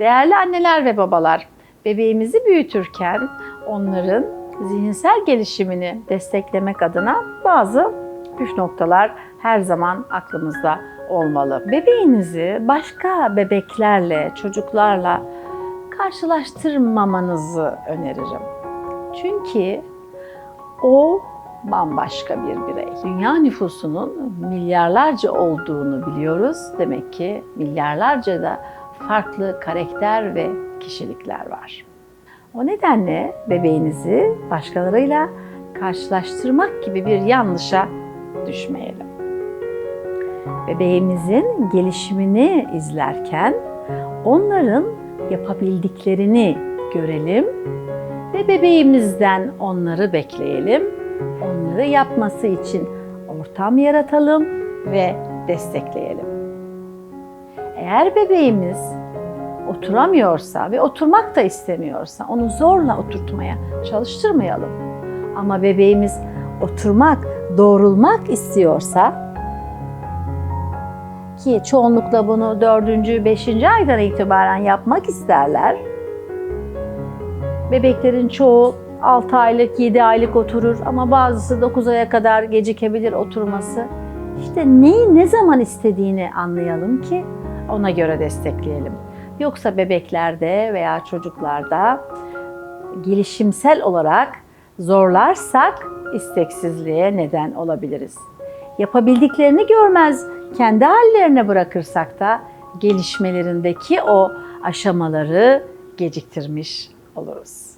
Değerli anneler ve babalar, bebeğimizi büyütürken onların zihinsel gelişimini desteklemek adına bazı püf noktalar her zaman aklımızda olmalı. Bebeğinizi başka bebeklerle, çocuklarla karşılaştırmamanızı öneririm. Çünkü o bambaşka bir birey. Dünya nüfusunun milyarlarca olduğunu biliyoruz. Demek ki milyarlarca da farklı karakter ve kişilikler var. O nedenle bebeğinizi başkalarıyla karşılaştırmak gibi bir yanlışa düşmeyelim. Bebeğimizin gelişimini izlerken onların yapabildiklerini görelim ve bebeğimizden onları bekleyelim. Onları yapması için ortam yaratalım ve destekleyelim. Eğer bebeğimiz oturamıyorsa ve oturmak da istemiyorsa onu zorla oturtmaya çalıştırmayalım. Ama bebeğimiz oturmak, doğrulmak istiyorsa ki çoğunlukla bunu 4. 5. aydan itibaren yapmak isterler. Bebeklerin çoğu 6 aylık, 7 aylık oturur ama bazısı 9 aya kadar gecikebilir oturması. İşte neyi ne zaman istediğini anlayalım ki ona göre destekleyelim. Yoksa bebeklerde veya çocuklarda gelişimsel olarak zorlarsak isteksizliğe neden olabiliriz. Yapabildiklerini görmez, kendi hallerine bırakırsak da gelişmelerindeki o aşamaları geciktirmiş oluruz.